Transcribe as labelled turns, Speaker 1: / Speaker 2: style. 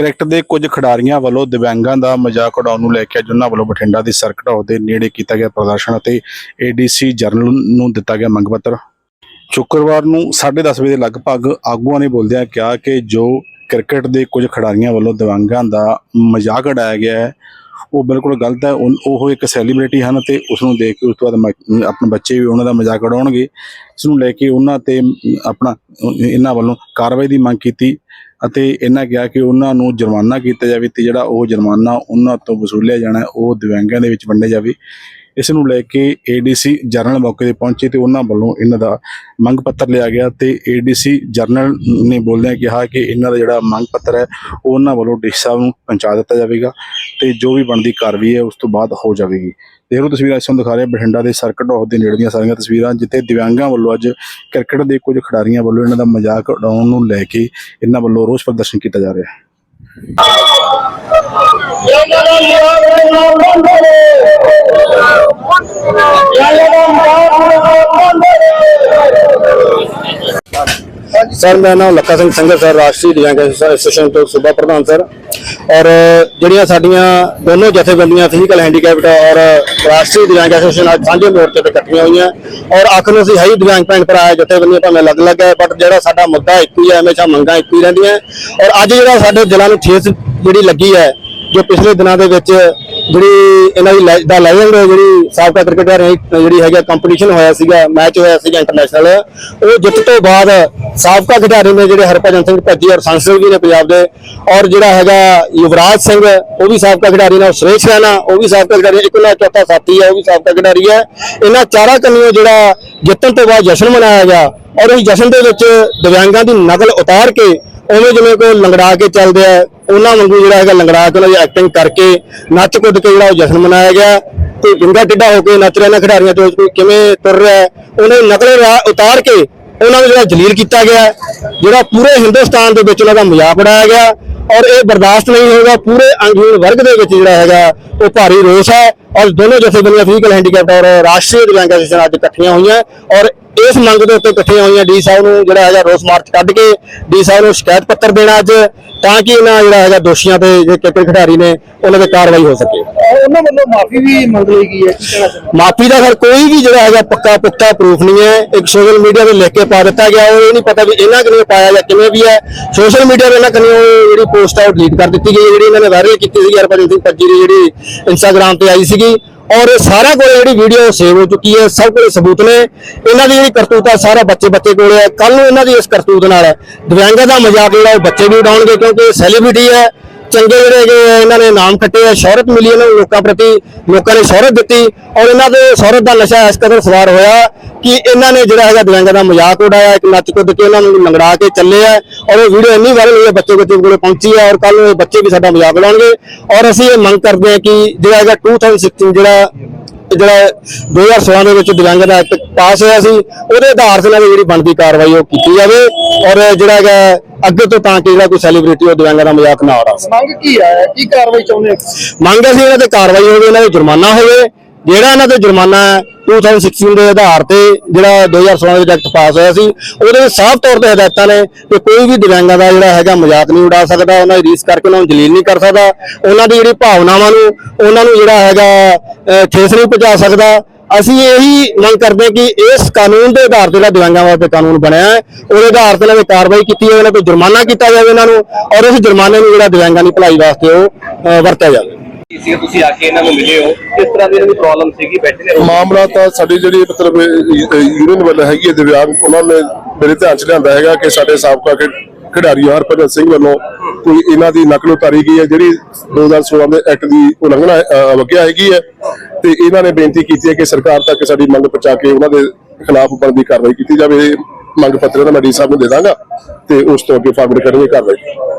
Speaker 1: Cricket ਦੇ ਕੁਝ ਖਿਡਾਰੀਆਂ ਵੱਲੋਂ ਦਿਵਿਆਂਗਾਂ ਦਾ ਮਜ਼ਾਕ ਉਡਾਉਣ ਨੂੰ ਲੈ ਕੇ ਅੱਜ ਉਹਨਾਂ ਵੱਲੋਂ ਬਠਿੰਡਾ ਦੀ ਸਰਕਟ ਹਾਊਸ ਦੇ ਨੇੜੇ ਕੀਤਾ ਗਿਆ ਪ੍ਰਦਰਸ਼ਨ ਅਤੇ ਏਡੀਸੀ ਜਰਨਲ ਨੂੰ ਦਿੱਤਾ ਗਿਆ ਮੰਗ ਪੱਤਰ। ਸ਼ੁੱਕਰਵਾਰ ਨੂੰ 10:30 ਵਜੇ ਦੇ ਲਗਭਗ ਆਗੂਆਂ ਨੇ ਬੋਲਦਿਆਂ ਕਿਹਾ ਕਿ ਜੋ ਕ੍ਰਿਕਟ ਦੇ ਕੁਝ ਖਿਡਾਰੀਆਂ ਵੱਲੋਂ ਦਿਵਿਆਂਗਾਂ ਦਾ ਮਜ਼ਾਕ ਉਡਾਇਆ ਗਿਆ ਹੈ, ਉਹ ਬਿਲਕੁਲ ਗਲਤ ਹੈ। ਉਹ ਇੱਕ ਸੈਲੀਬ੍ਰਿਟੀ ਹਨ ਤੇ ਉਸ ਨੂੰ ਦੇਖ ਕੇ ਉਸ ਤੋਂ ਬਾਅਦ ਮ- ਆਪਣੇ ਬੱਚੇ ਵੀ ਉਹਨਾਂ ਦਾ ਮਜ਼ਾਕ ਉਡਾਉਣਗੇ। ਇਸ ਨੂੰ ਲੈ ਕੇ ਉਹਨਾਂ ਤੇ ਆਪਣਾ ਇਹਨਾਂ ਵੱਲੋਂ ਕਾਰਵਾਈ ਦੀ ਮੰਗ ਕੀਤੀ ਅਤੇ ਇਹਨਾਂ ਕਿਹਾ ਕਿ ਉਹਨਾਂ ਨੂੰ ਜੁਰਮਾਨਾ ਕੀਤਾ ਜਾਵੇ ਤੇ ਜਿਹੜਾ ਉਹ ਜੁਰਮਾਨਾ ਉਹਨਾਂ ਤੋਂ ਵਸੂਲਿਆ ਜਾਣਾ ਉਹ ਦਿਵਿਆਂਗਾਂ ਦੇ ਵਿੱਚ ਵੰਡਿਆ ਜਾਵੇ। ਇਸ ਨੂੰ ਲੈ ਕੇ ਏਡੀਸੀ ਜਰਨਲ ਮੌਕੇ ਤੇ ਪਹੁੰਚੇ ਤੇ ਉਹਨਾਂ ਵੱਲੋਂ ਇਹਨਾਂ ਦਾ ਮੰਗ ਪੱਤਰ ਲਿਆ ਗਿਆ ਤੇ ਏਡੀਸੀ ਜਰਨਲ ਨੇ ਬੋਲਦਿਆਂ ਕਿਹਾ ਕਿ ਇਹਨਾਂ ਦਾ ਜਿਹੜਾ ਮੰਗ ਪੱਤਰ ਹੈ, ਉਹ ਉਹਨਾਂ ਵੱਲੋਂ ਡੀ ਸਾਹਿਬ ਨੂੰ ਪਹੁੰਚਾ ਦਿੱਤਾ ਜਾਵੇਗਾ ਤੇ ਜੋ ਵੀ ਬਣਦੀ ਕਾਰਵਾਈ ਹੈ, ਉਸ ਤੋਂ ਬਾਅਦ ਹੋ ਜਾਵੇਗੀ। ਦੇਖ ਲਓ, ਤਸਵੀਰਾਂ ਇਸ ਨੂੰ ਦਿਖਾ ਰਹੇ ਬਠਿੰਡਾ ਦੇ ਸਰਕਟ ਹਾਊਸ ਦੇ ਨੇੜੇ ਦੀਆਂ ਸਾਰੀਆਂ ਤਸਵੀਰਾਂ, ਜਿੱਥੇ ਦਿਵਿਆਂਗਾਂ ਵੱਲੋਂ ਅੱਜ ਕ੍ਰਿਕਟ ਦੇ ਕੁਝ ਖਿਡਾਰੀਆਂ ਵੱਲੋਂ ਇਹਨਾਂ ਦਾ ਮਜ਼ਾਕ ਉਡਾਉਣ ਨੂੰ ਲੈ ਕੇ ਇਹਨਾਂ ਵੱਲੋਂ ਰੋਸ ਪ੍ਰਦਰਸ਼ਨ ਕੀਤਾ ਜਾ ਰਿਹਾ ਹੈ।
Speaker 2: ਸਰ ਮੇਰਾ ਨਾਮ ਲੱਖਾ ਸਿੰਘ ਸੰਘਰ, ਸਰ, ਰਾਸ਼ਟਰੀ ਦਿਵਿਆਂਗ ਐਸੋਸੀਏਸ਼ਨ ਤੋਂ ਸੂਬਾ ਪ੍ਰਧਾਨ, ਸਰ। ਔਰ ਜਿਹੜੀਆਂ ਸਾਡੀਆਂ ਦੋਨੋਂ ਜਥੇਬੰਦੀਆਂ ਫਿਜ਼ੀਕਲ ਹੈਂਡੀਕੈਪਡ ਔਰ ਰਾਸ਼ਟਰੀ ਦਿਵਿਆਂਗ ਐਸੋਸੀਏਸ਼ਨ ਅੱਜ ਸਾਂਝੇ ਮੋਰਚੇ ਤੇ ਇਕੱਠੀਆਂ ਹੋਈਆਂ ਔਰ ਆਖਰ ਨੂੰ ਅਸੀਂ ਹਾਈ ਹੀ ਦਿਵਿਆਂਗ ਭੈਣ ਭਰਾ ਜਥੇਬੰਦੀਆਂ ਭਾਵੇਂ ਅਲੱਗ-ਅਲੱਗ ਹੈ ਬਟ ਜਿਹੜਾ ਸਾਡਾ ਮੁੱਦਾ ਇੱਕ ਹੀ ਹੈ, ਹਮੇਸ਼ਾ ਮੰਗਾਂ ਇੱਕ ਹੀ ਰਹਿੰਦੀਆਂ। ਔਰ ਅੱਜ ਜਿਹੜਾ ਸਾਡੇ ਦਿਲਾਂ ਨੂੰ ਠੇਸ ਜਿਹੜੀ ਲੱਗੀ ਹੈ ਜੋ ਪਿਛਲੇ ਦਿਨਾਂ ਦੇ ਵਿੱਚ ਜਿਹੜੀ ਇਹਨਾਂ ਦੀ ਲੈ- ਦਾ ਲੈਜੈਂਡ ਜਿਹੜੀ ਸਾਬਕਾ ਕ੍ਰਿਕਟਰ ਜਿਹੜੀ ਹੈਗਾ ਕੰਪੀਟੀਸ਼ਨ ਹੋਇਆ ਸੀਗਾ ਮੈਚ ਹੋਇਆ ਸੀਗਾ ਇੰਟਰਨੈਸ਼ਨਲ ਉਹ ਜਿੱਤ ਤੋਂ ਬਾਅਦ ਸਾਬਕਾ ਖਿਡਾਰੀ ਨੇ ਜਿਹੜੇ ਹਰਭਜਨ ਸਿੰਘ ਭੱਜੀ ਔਰ ਸੰਸਦ ਵੀ ਨੇ ਪੰਜਾਬ ਦੇ, ਔਰ ਜਿਹੜਾ ਹੈਗਾ ਯੁਵਰਾਜ ਸਿੰਘ, ਉਹ ਵੀ ਸਾਬਕਾ ਖਿਡਾਰੀ ਨੇ, ਔਰ ਸੁਰੇਸ਼ ਰੈਨਾ ਉਹ ਵੀ ਸਾਬਕਾ ਖਿਡਾਰੀ ਹੈ। ਇੱਕ ਉਹਨਾਂ ਦਾ ਚੌਥਾ ਸਾਥੀ ਹੈ, ਉਹ ਵੀ ਸਾਬਕਾ ਖਿਡਾਰੀ ਹੈ ਇਹਨਾਂ ਚਾਰਾਂ ਕੰਨੀਆਂ ਜਿਹੜਾ ਜਿੱਤਣ ਤੋਂ ਬਾਅਦ ਜਸ਼ਨ ਮਨਾਇਆ ਗਿਆ, ਔਰ ਇਸ ਜਸ਼ਨ ਦੇ ਵਿੱਚ ਦਿਵਿਆਂਗਾਂ ਦੀ ਨਕਲ ਉਤਾਰ ਕੇ ਉਵੇਂ ਜਿਵੇਂ ਕੋਈ ਲੰਗੜਾ ਕੇ ਚੱਲਦੇ ਆ ਉਹਨਾਂ ਵਾਂਗੂ ਜਿਹੜਾ ਹੈਗਾ ਲੰਗੜਾ ਕੇ ਉਹਨਾਂ ਦੀ ਐਕਟਿੰਗ ਕਰਕੇ ਨੱਚ ਕੁੱਦ ਕੇ ਜਿਹੜਾ ਉਹ ਜਸ਼ਨ ਮਨਾਇਆ ਗਿਆ। ਤੇ ਵਿੰਗਾ ਟਿੱਡਾ ਹੋ ਕੇ ਨੱਚ ਰਹੇ ਨੇ ਖਿਡਾਰੀਆਂ ਤੋਂ ਕਿਵੇਂ ਤੁਰ ਰਿਹਾ ਹੈ, ਉਹਨੇ ਨਕਲ ਰਾਹ ਉਤਾਰ ਕੇ ਉਹਨਾਂ ਨੂੰ ਜਿਹੜਾ ਜਲੀਲ ਕੀਤਾ ਗਿਆ। ਜਿਹੜਾ ਪੂਰੇ ਹਿੰਦੁਸਤਾਨ ਦੇ ਵਿੱਚ ਉਹਨਾਂ ਦਾ ਮਜ਼ਾਕ ਉਡਾਇਆ ਗਿਆ ਔਰ ਇਹ ਬਰਦਾਸ਼ਤ ਨਹੀਂ ਹੋਏਗਾ ਪੂਰੇ ਅੰਗਹੀਣ ਵਰਗ ਦੇ ਵਿੱਚ ਜਿਹੜਾ ਹੈਗਾ ਉਹ ਭਾਰੀ ਰੋਸ ਹੈ। ਔਰ ਦੋਨੋਂ ਜਥੇਬੰਦੀਆਂ ਫਿਜ਼ੀਕਲ ਹੈਂਡੀਕੈਪਟ ਔਰ ਰਾਸ਼ਟਰੀ ਦਿਵਿਆਂਗ ਐਸੋਸੀਏਸ਼ਨ ਅੱਜ ਇਕੱਠੀਆਂ ਹੋਈਆਂ ਔਰ ਇਸ ਮੰਗ ਦੇ ਉੱਤੇ ਇਕੱਠੀਆਂ ਹੋਈਆਂ ਡੀ ਸਾਹਿਬ ਨੂੰ ਜਿਹੜਾ ਹੈਗਾ ਰੋਸ ਮਾਰਚ ਕੱਢ ਕੇ ਡੀ ਸਾਹਿਬ ਨੂੰ ਸ਼ਿਕਾਇਤ ਪੱਤਰ ਦੇਣਾ ਅੱਜ ਤਾਂ ਕਿ ਇਹਨਾਂ ਜਿਹੜਾ ਹੈਗਾ ਦੋਸ਼ੀਆਂ ਤੇ ਜਿਹੜੇ ਕ੍ਰਿਕਟ ਖਿਡਾਰੀ ਨੇ ਉਹਨਾਂ ਤੇ ਕਾਰਵਾਈ ਹੋ ਸਕੇ।
Speaker 3: ਉਹਨਾਂ ਵੱਲੋਂ ਮਾਫੀ ਵੀ ਮੰਗ ਲਈ ਗਈ ਹੈ
Speaker 2: ਮਾਫੀ ਦਾ ਫਿਰ ਕੋਈ ਵੀ ਜਿਹੜਾ ਹੈਗਾ ਪੱਕਾ ਪੁਖਤਾ ਪ੍ਰੂਫ ਨਹੀਂ ਹੈ। ਇੱਕ ਸੋਸ਼ਲ ਮੀਡੀਆ ਤੇ ਲਿਖ ਕੇ ਪਾ ਦਿੱਤਾ ਗਿਆ ਉਹ ਇਹ ਨਹੀਂ ਪਤਾ ਵੀ ਇਹਨਾਂ ਕਿਨੇ ਪਾਇਆ ਜਾਂ ਕਿਵੇਂ ਵੀ ਹੈ। ਸੋਸ਼ਲ ਮੀਡੀਆ ਤੇ ਇਹਨਾਂ ਕਨੇ ਜਿਹੜੀ ਪੋਸਟ ਆ ਉਹ ਡਿਲੀਟ ਕਰ ਦਿੱਤੀ ਗਈ ਜਿਹੜੀ ਇਹਨਾਂ ਨੇ ਵਾਇਰਲ ਕੀਤੀ ਸੀ ਹਰਭਜਨ ਸਿੰਘ ਪੱਜੀ ਦੀ ਜਿਹੜੀ ਇੰਸਟਾਗ੍ਰam ਤੇ ਆਈ ਸੀਗੀ। ਔਰ ਸਾਰਿਆਂ ਕੋਲ ਜਿਹੜੀ ਵੀਡੀਓ ਸੇਵ ਹੋ ਚੁੱਕੀ ਹੈ, ਸਭ ਕੋਲ ਸਬੂਤ ਨੇ। ਇਹਨਾਂ ਦੀ ਜਿਹੜੀ ਕਰਤੂਤ ਆ, ਸਾਰਾ ਬੱਚੇ ਬੱਚੇ ਕੋਲ ਹੈ। ਕੱਲ ਨੂੰ ਇਹਨਾਂ ਦੀ ਇਸ ਕਰਤੂਤ ਨਾਲ ਦਿਵਿਆਂਗਾਂ ਦਾ ਮਜ਼ਾਕ ਜਿਹੜਾ ਉਹ ਬੱਚੇ ਵੀ ਉਡਾਉਣਗੇ ਕਿਉਂਕਿ ਸੈਲੀਬ੍ਰਿਟੀ ਹੈ। ਚੰਗੇ ਜਿਹੜੇ ਹੈਗੇ ਇਹਨਾਂ ਨੇ ਨਾਮ ਖੱਟੇ ਆ, ਸ਼ੋਹਰਤ ਮਿਲੀ ਇਹਨਾਂ ਨੂੰ ਲੋਕਾਂ ਪ੍ਰਤੀ, ਲੋਕਾਂ ਨੇ ਸ਼ੋਹਰਤ ਦਿੱਤੀ। ਔਰ ਇਹਨਾਂ ਦੇ ਸ਼ੋਹਰਤ ਦਾ ਨਸ਼ਾ ਇਸ ਕਦਰ ਸਵਾਰ ਹੋਇਆ। ਕਿ ਇਹਨਾਂ ਨੇ ਜਿਹੜਾ ਹੈਗਾ ਦਿਵਿਆਂਗਾਂ ਦਾ ਮਜ਼ਾਕ ਉਡਾਇਆ ਇੱਕ ਨੱਚ ਕੁੱਦ ਕੇ ਇਹਨਾਂ ਨੂੰ ਲੰਗੜਾ ਕੇ ਚੱਲੇ ਆ। ਔਰ ਉਹ ਵੀਡੀਓ ਇੰਨੀ ਵਾਇਰਲ ਹੋਈ ਹੈ ਬੱਚੇ ਬੱਚੇ ਕੋਲੇ ਪਹੁੰਚੀ ਹੈ ਔਰ ਕੱਲ ਨੂੰ ਇਹ ਬੱਚੇ ਵੀ ਸਾਡਾ ਮਜ਼ਾਕ ਉਡਾਉਣਗੇ। ਔਰ ਅਸੀਂ ਇਹ ਮੰਗ ਕਰਦੇ ਹਾਂ ਕਿ ਜਿਹੜਾ ਹੈਗਾ 2016 ਜਿਹੜਾ ਜਿਹੜਾ 2016 ਦੇ ਵਿੱਚ ਦਿਵਿਆਂਗਾਂ ਦਾ ਐਕਟ ਪਾਸ ਹੋਇਆ ਸੀ ਉਹਦੇ ਆਧਾਰ ਤੇ ਦੀ ਜਿਹੜੀ ਬਣਦੀ ਕਾਰਵਾਈ ਉਹ ਕੀਤੀ ਜਾਵੇ ਔਰ ਜਿਹੜਾ ਹੈਗਾ ਅੱਗੇ ਤੋਂ ਤਾਂ ਕਿ ਜਿਹੜਾ ਕੋਈ ਸੈਲੀਬ੍ਰਿਟੀ ਉਹ ਦਿਵਿਆਂਗਾਂ ਦਾ ਮਜ਼ਾਕ ਨਾ ਉਡਾ
Speaker 3: ਮੰਗ ਕੀ ਹੈ? ਕੀ ਕਾਰਵਾਈ ਚਾਹੁੰਦੇ
Speaker 2: ਮੰਗ ਹੈ ਸੀ ਇਹਨਾਂ ਤੇ ਕਾਰਵਾਈ ਹੋਵੇ ਇਹਨਾਂ ਤੇ ਜੁਰਮਾਨਾ ਹੋਵੇ ਜਿਹੜਾ ਇਹਨਾਂ ਤੇ ਜੁਰਮਾਨਾ ਹੈ 2016 ਦੇ ਆਧਾਰ ਤੇ ਜਿਹੜਾ 2016 ਦੇ ਐਕਟ ਪਾਸ ਹੋਇਆ ਸੀ, ਉਹਦੇ ਵਿੱਚ ਸਾਫ਼ ਤੌਰ ਤੇ ਹਦਾਇਤਾਂ ਨੇ ਕਿ ਕੋਈ ਵੀ ਦਿਵਿਆਂਗਾਂ ਦਾ ਜਿਹੜਾ ਹੈਗਾ ਮਜ਼ਾਕ ਨਹੀਂ ਉਡਾ ਸਕਦਾ, ਉਹਨਾਂ ਦੀ ਰੀਸ ਕਰਕੇ ਉਹਨਾਂ ਨੂੰ ਜਲੀਲ ਨਹੀਂ ਕਰ ਸਕਦਾ, ਉਹਨਾਂ ਦੀ ਜਿਹੜੀ ਭਾਵਨਾਵਾਂ ਨੂੰ, ਉਹਨਾਂ ਨੂੰ ਜਿਹੜਾ ਹੈਗਾ ਠੇਸ ਨਹੀਂ ਪਹੁੰਚਾ ਸਕਦਾ। ਅਸੀਂ ਇਹੀ ਮੰਗ ਕਰਦੇ ਹਾਂ ਕਿ ਇਸ ਕਾਨੂੰਨ ਦੇ ਆਧਾਰ ਤੇ ਜਿਹੜਾ ਦਿਵਿਆਂਗਾਂ ਵਾਸਤੇ ਕਾਨੂੰਨ ਬਣਿਆ ਹੈ, ਉਹਦੇ ਆਧਾਰ ਤੇ ਇਹਨਾਂ ਤੇ ਕਾਰਵਾਈ ਕੀਤੀ ਜਾਵੇ, ਇਹਨਾਂ ਤੇ ਜੁਰਮਾਨਾ ਕੀਤਾ ਜਾਵੇ ਇਹਨਾਂ ਨੂੰ, ਔਰ ਉਸ ਜੁਰਮਾਨੇ ਨੂੰ ਜਿਹੜਾ ਦਿਵਿਆਂਗਾਂ ਦੀ ਭਲਾਈ ਵਾਸਤੇ ਉਹ ਵਰਤਿਆ ਜਾਵੇ।
Speaker 4: ਸੀ ਤੁਸੀਂ ਆ ਕੇ ਇਹਨਾਂ ਨੂੰ ਮਿਲੇ ਹੋ। ਕਿਸ ਤਰ੍ਹਾਂ ਦੀ ਇਹਨਾਂ ਦੀ ਪ੍ਰੋਬਲਮ ਸੀਗੀ? ਬੈਠੇ ਨੇ
Speaker 5: ਮਾਮਲਾ ਤਾਂ ਸਾਡੀ ਜਿਹੜੀ ਮਤਲਬ ਯੂਨੀਅਨ ਵੱਲੋਂ ਹੈਗੀ ਹੈ ਦਿਵਿਆਂਗ ਉਹਨਾਂ ਨੇ ਮੇਰੇ ਧਿਆਨ ਚ ਲਿਆਂਦਾ ਹੈਗਾ ਕਿ ਸਾਡੇ ਸਾਬਕਾ ਖਿਡਾਰੀ ਹਰਭਜਨ ਸਿੰਘ ਵੱਲੋਂ ਕੋਈ ਇਹਨਾਂ ਦੀ ਨਕਲ ਉਤਾਰੀ ਗਈ ਹੈ ਜਿਹੜੀ 2016 ਦੇ ਐਕਟ ਦੀ ਉਲੰਘਣਾ ਅਹ, ਹੈਗੀ ਹੈ। ਤੇ ਇਹਨਾਂ ਨੇ ਬੇਨਤੀ ਕੀਤੀ ਹੈ ਕਿ ਸਰਕਾਰ ਤੱਕ ਸਾਡੀ ਮੰਗ ਪਹੁੰਚਾ ਕੇ ਉਹਨਾਂ ਦੇ ਖਿਲਾਫ ਬਣਦੀ ਕਾਰਵਾਈ ਕੀਤੀ ਜਾਵੇ। ਮੰਗ ਪੱਤਰ ਦਾ ਮੈਂ ਡੀ ਸਾਹਿਬ ਨੂੰ ਦੇ ਦਾਂਗਾ ਤੇ ਉਸ ਤੋਂ ਅੱਗੇ ਫਾਰਵਰਡ ਕਰਨਗੇ ਕਾਰਵਾਈ।